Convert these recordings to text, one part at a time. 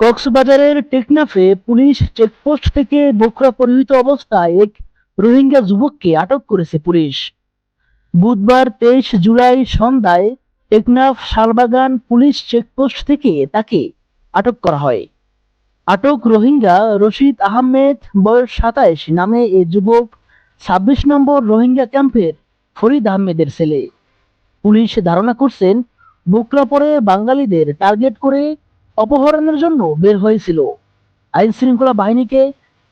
কক্সবাজারের টেকনাফে police checkpost থেকে বোখরা পরিহিত অবস্থায় এক রোহিঙ্গা যুবককে আটক করেছে পুলিশ। বুধবার তেইশ জুলাই সন্ধ্যায় টেকনাফ শালবাগান পুলিশ চেকপোস্ট থেকে তাকে আটক করা হয়। আটক রোহিঙ্গা রশিদ আহমেদ, বয়স সাতাইশ, নামে এই যুবক ছাব্বিশ নম্বর রোহিঙ্গা ক্যাম্পের ফরিদ আহমেদের ছেলে। পুলিশ ধারণা করছেন বুকলা পরে বাঙালিদের টার্গেট করে অপহরণের জন্য বের হয়েছিল। আইন শৃঙ্খলা বাহিনীকে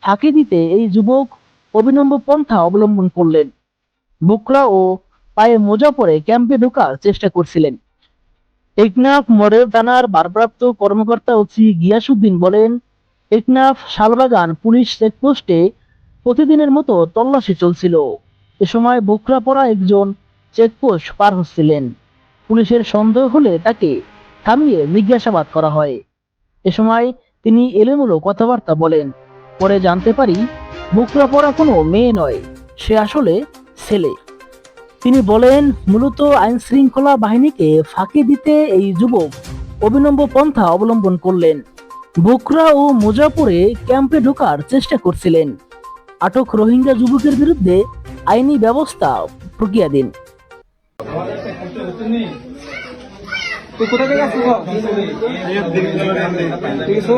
ফাঁকি দিতে এই যুবক অভিনব পন্থা অবলম্বন করলেন। বুকলা ও পায়ে মোজা পরে ক্যাম্পে ঢোকার চেষ্টা করছিলেন। একনাফ মডেল থানার ভারপ্রাপ্ত কর্মকর্তা ওসি গিয়াসুদ্দিন বলেন, একনাফ শালবাগান পুলিশ চেকপোস্টে প্রতিদিনের মতো তল্লাশি চলছিল। এ সময় বুকরা পরা একজন চেকপোস্ট পার হচ্ছিলেন। পুলিশের সন্দেহ হলে তাকে থামিয়ে জিজ্ঞাসাবাদ করা হয়। এ সময় তিনি এলোমেলো কথাবার্তা বলেন, পরে জানতে পারি বুকরা পড়া কোনো মেয়ে নয়, সে আসলে ছেলে। তিনি বলেন, মূলত আইন শৃঙ্খলা বাহিনীকে ফাঁকি দিতে এই যুবক অভিনব পন্থা অবলম্বন করলেন। বোকরা ও মোজাপুরে ক্যাম্পে ঢোকার চেষ্টা করছিলেন। আটক রোহিঙ্গা যুবকের বিরুদ্ধে আইনি ব্যবস্থা প্রক্রিয়াধীন তুই কোথা থেকে আসছিস